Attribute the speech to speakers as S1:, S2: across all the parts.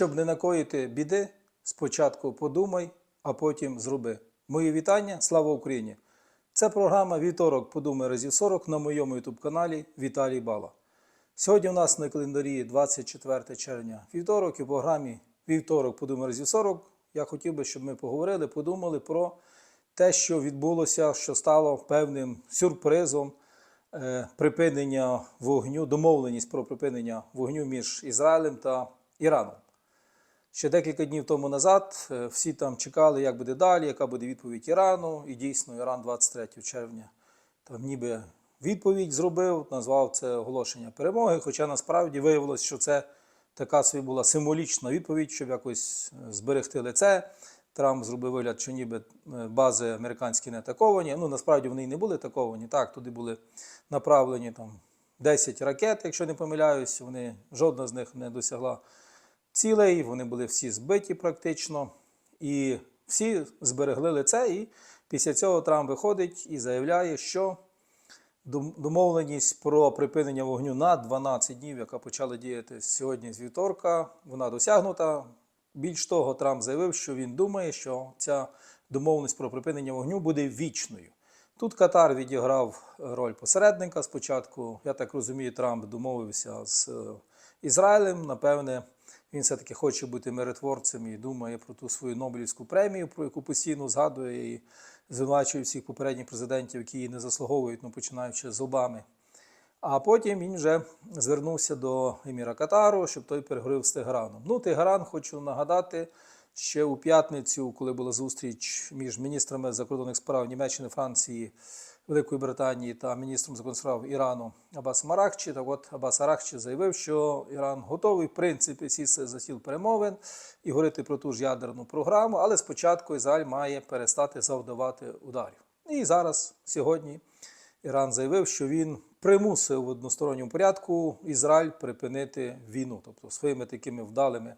S1: Щоб не накоїти біди, спочатку подумай, а потім зроби. Мої вітання, слава Україні! Це програма Вівторок подумай разів 40 на моєму ютуб-каналі Віталій Бала. Сьогодні у нас на календарі 24 червня вівторок і в програмі Вівторок подумай разів 40. Я хотів би, щоб ми поговорили, подумали про те, що відбулося, що стало певним сюрпризом е, припинення вогню, домовленість про припинення вогню між Ізраїлем та Іраном. Ще декілька днів тому назад е, всі там чекали, як буде далі, яка буде відповідь Ірану. І дійсно, Іран 23 червня там ніби відповідь зробив, назвав це оголошення перемоги. Хоча насправді виявилось, що це така собі була символічна відповідь, щоб якось е, зберегти лице. Трамп зробив вигляд, що ніби е, бази американські не атаковані. Ну насправді вони і не були атаковані. Так, туди були направлені там 10 ракет, якщо не помиляюсь. Вони жодна з них не досягла цілей, вони були всі збиті практично, і всі зберегли лице. І після цього Трамп виходить і заявляє, що домовленість про припинення вогню на 12 днів, яка почала діяти сьогодні з вівторка, вона досягнута. Більш того, Трамп заявив, що він думає, що ця домовленість про припинення вогню буде вічною. Тут Катар відіграв роль посередника. Спочатку, я так розумію, Трамп домовився з е, Ізраїлем. Напевне, він все-таки хоче бути миротворцем і думає про ту свою Нобелівську премію, про яку постійно згадує і звинувачує всіх попередніх президентів, які її не заслуговують, ну починаючи з Обами. А потім він вже звернувся до еміра Катару, щоб той переговорив з Тегераном. Ну, Тегеран, хочу нагадати, ще у п'ятницю, коли була зустріч між міністрами закордонних справ Німеччини, Франції, Великої Британії та міністром справ Ірану Абасом Арахчі. Так от Абас Арахчі заявив, що Іран готовий, в принципі, сісти за стіл перемовин і говорити про ту ж ядерну програму, але спочатку Ізраїль має перестати завдавати ударів. І зараз, сьогодні, Іран заявив, що він примусив в односторонньому порядку Ізраїль припинити війну, тобто своїми такими вдалими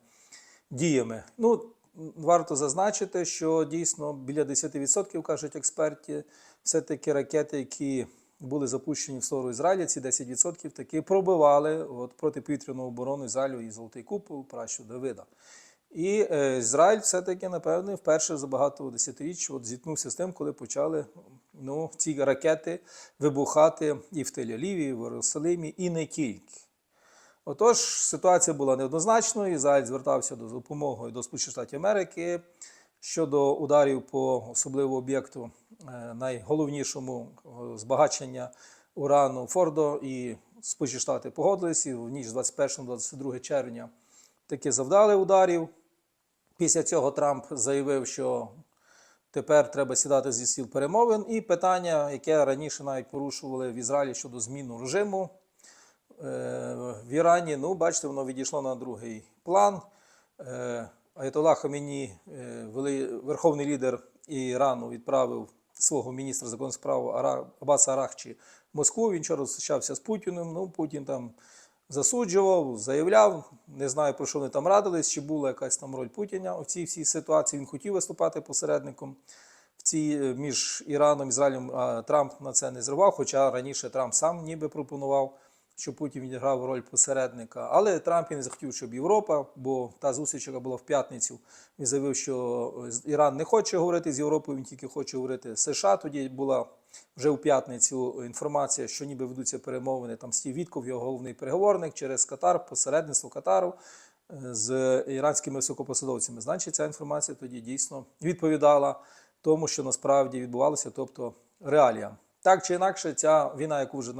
S1: діями. Ну, варто зазначити, що дійсно біля 10% кажуть експерти, все-таки ракети, які були запущені в сторону Ізраїля, ці 10% таки пробивали от, протиповітряну оборону Ізраїлю і Золотий Купол, пращу Давида. І е, Ізраїль все-таки, напевне, вперше за багато десятиріч от, зіткнувся з тим, коли почали ну, ці ракети вибухати і в Тель-Авіві, і в Єрусалимі, і не тільки. Отож, ситуація була неоднозначною. Ізраїль звертався до допомоги до Сполучених Штатів Америки щодо ударів по особливо об'єкту найголовнішому е, збагачення урану Фордо. І Сполучені Штати погодились і в ніч 21-22 червня таки завдали ударів. Після цього Трамп заявив, що тепер треба сідати зі стіл перемовин. І питання, яке раніше навіть порушували в Ізраїлі щодо зміну режиму е, в Ірані, ну, бачите, воно відійшло на другий план. Е, Аятолlah Хаміні, е, верховний лідер Ірану, відправив свого міністра закордонних справ Абаса Арахчі в Москву. Він вчора зустрічався з Путіним. Ну, Путін там засуджував, заявляв. Не знаю, про що вони там радились, чи була якась там роль Путіна у цій всій ситуації. Він хотів виступати посередником в цій е, між Іраном і Ізраїлем. А Трамп на це не зривав, хоча раніше Трамп сам ніби пропонував, що Путін відіграв роль посередника. Але Трамп і не захотів, щоб Європа, бо та зустріч, яка була в п'ятницю, він заявив, що е, Іран не хоче говорити з Європою, він тільки хоче говорити з США. Тоді була вже у п'ятницю інформація, що ніби ведуться перемовини. Там Стів Вітков, його головний переговорник через Катар, посередництво Катару е, з іранськими високопосадовцями. Значить, ця інформація тоді дійсно відповідала тому, що насправді відбувалося, тобто реаліям. Так чи інакше, ця війна, яку вже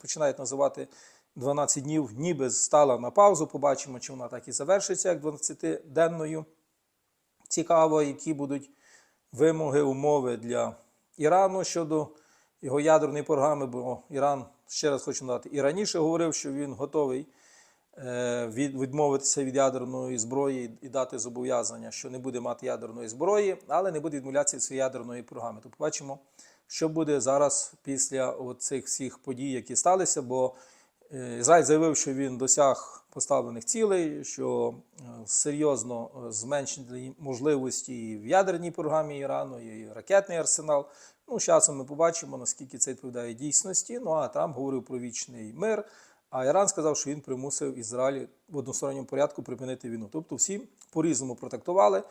S1: починають називати 12 днів, ніби стала на паузу. Побачимо, чи вона так і завершиться, як 12-денною. Цікаво, які будуть вимоги, умови для Ірану щодо його ядерної програми, бо Іран, ще раз хочу нагадати, і раніше говорив, що він готовий е, від, відмовитися від ядерної зброї і дати зобов'язання, що не буде мати ядерної зброї, але не буде відмовлятися від своєї ядерної програми. То побачимо, що буде зараз після цих всіх подій, які сталися, бо е, Ізраїль заявив, що він досяг поставлених цілей, що е, серйозно е, зменшені можливості і в ядерній програмі Ірану, і ракетний арсенал. Ну, часом ми побачимо, наскільки це відповідає дійсності. Ну а Трамп говорив про вічний мир. А Іран сказав, що він примусив Ізраїль в односторонньому порядку припинити війну. Тобто всі по-різному протактували.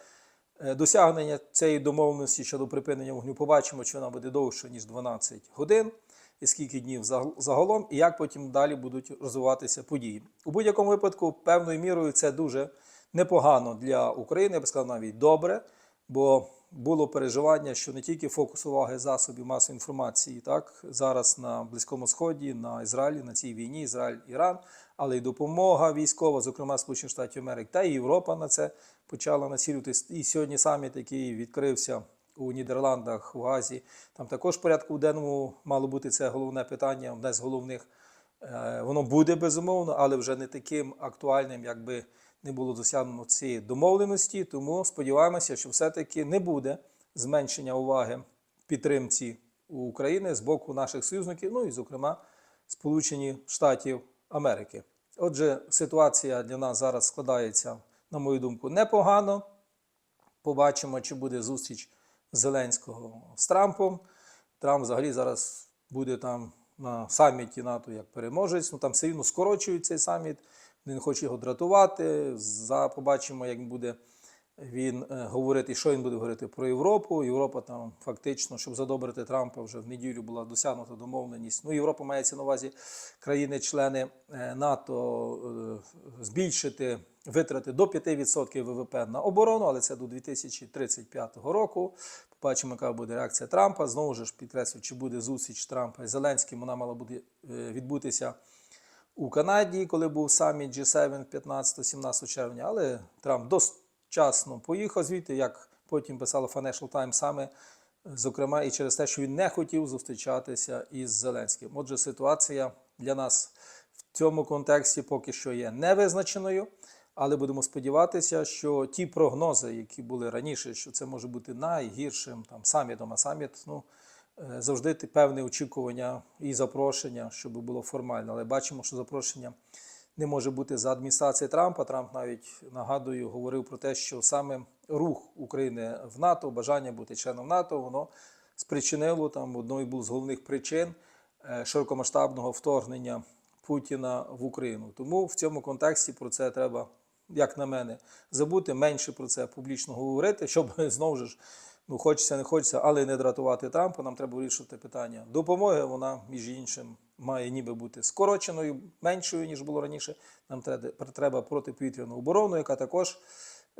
S1: Е, Досягнення цієї домовленості щодо припинення вогню побачимо, чи вона буде довше, ніж 12 годин, і скільки днів загалом, і як потім далі будуть розвиватися події. У будь-якому випадку, певною мірою, це дуже непогано для України, я би сказав, навіть добре, бо було переживання, що не тільки фокус уваги засобів масової інформації, так зараз на Близькому Сході, на Ізраїлі, на цій війні, Ізраїль, Іран, але й допомога військова, зокрема Сполучених Штатів Америки, та і Європа на це почала націлюватись. І сьогодні саміт, який відкрився у Нідерландах, у Газі, там також в порядку денному мало бути це головне питання, одне з головних. Е, Воно буде безумовно, але вже не таким актуальним, якби не було досягнено цієї домовленості. Тому сподіваємося, що все-таки не буде зменшення уваги підтримці України з боку наших союзників, ну і, зокрема, Сполучені Штатів Америки. Отже, ситуація для нас зараз складається, на мою думку, непогано. Побачимо, чи буде зустріч Зеленського з Трампом. Трамп взагалі зараз буде там на саміті НАТО як переможець. Ну там все рівно скорочують цей саміт. Він хоче його дратувати. За побачимо, як буде він е, говорити, що він буде говорити про Європу. Європа там фактично, щоб задобрити Трампа, вже в неділю була досягнута домовленість. Ну, Європа мається на увазі країни-члени е, НАТО е, збільшити витрати до 5% ВВП на оборону, але це до 2035 року. Побачимо, яка буде реакція Трампа. Знову ж підкреслю, чи буде зустріч Трампа і Зеленським. Вона мала е, відбутися у Канаді, коли був саміт G7 15-17 червня, але Трамп дочасно поїхав звідти, як потім писало Financial Times саме, зокрема, і через те, що він не хотів зустрічатися із Зеленським. Отже, ситуація для нас в цьому контексті поки що є невизначеною. Але будемо сподіватися, що ті прогнози, які були раніше, що це може бути найгіршим там самітом, а саміт, ну завжди певне очікування і запрошення, щоб було формально. Але бачимо, що запрошення не може бути за адміністрації Трампа. Трамп навіть нагадую говорив про те, що саме рух України в НАТО, бажання бути членом НАТО, воно спричинило там одною був з головних причин е, широкомасштабного вторгнення Путіна в Україну. Тому в цьому контексті про це треба, як на мене, забути, менше про це публічно говорити, щоб знову ж ну хочеться, не хочеться, але не дратувати Трампа. Нам треба вирішувати питання допомоги. Вона, між іншим, має ніби бути скороченою, меншою ніж було раніше. Нам треба, треба протиповітряну оборону, яка також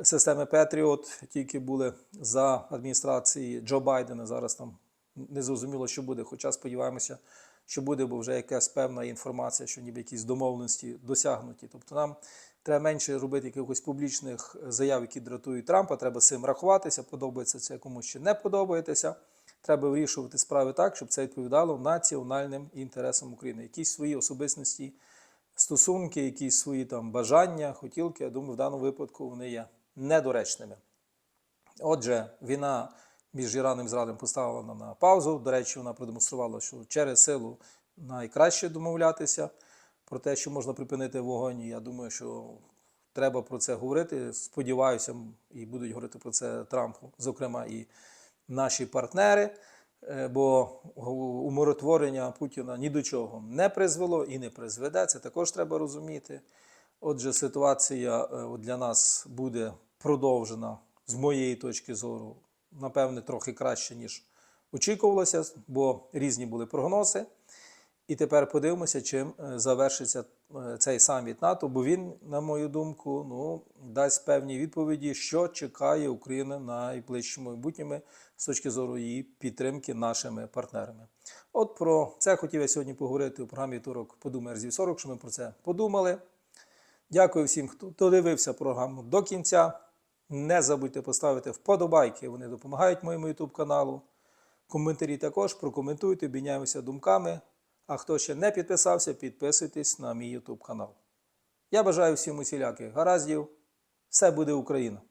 S1: системи Петріот тільки були за адміністрації Джо Байдена. Зараз там не зрозуміло, що буде. Хоча сподіваємося, що буде, бо вже якась певна інформація, що ніби якісь домовленості досягнуті. Тобто нам треба менше робити якихось публічних заяв, які дратують Трампа. Треба з цим рахуватися, подобається це комусь чи не подобається. Треба вирішувати справи так, щоб це відповідало національним інтересам України. Якісь свої особистості, стосунки, якісь свої там бажання, хотілки. Я думаю, в даному випадку вони є недоречними. Отже, війна між Іраном і Ізраїлем поставлена на паузу. До речі, вона продемонструвала, що через силу найкраще домовлятися про те, що можна припинити вогонь. Я думаю, що треба про це говорити. Сподіваюся, і будуть говорити про це Трампу, зокрема і наші партнери. Е, Бо умиротворення Путіна ні до чого не призвело і не призведе. Це також треба розуміти. Отже, ситуація е, для нас буде продовжена з моєї точки зору, напевне, трохи краще, ніж очікувалося, бо різні були прогнози. І тепер подивимося, чим е, завершиться е, цей саміт НАТО, бо він, на мою думку, ну, дасть певні відповіді, що чекає Україна на найближчому майбутньому з точки зору її підтримки нашими партнерами. От про це хотів я сьогодні поговорити у програмі Турок Подумай Разів 40, що ми про це подумали. Дякую всім, хто додивився програму до кінця. Не забудьте поставити вподобайки, вони допомагають моєму YouTube каналу. Коментарі також прокоментуйте, обміняємося думками. А хто ще не підписався, підписуйтесь на мій YouTube канал. Я бажаю всім усіляких гараздів. Все буде Україна!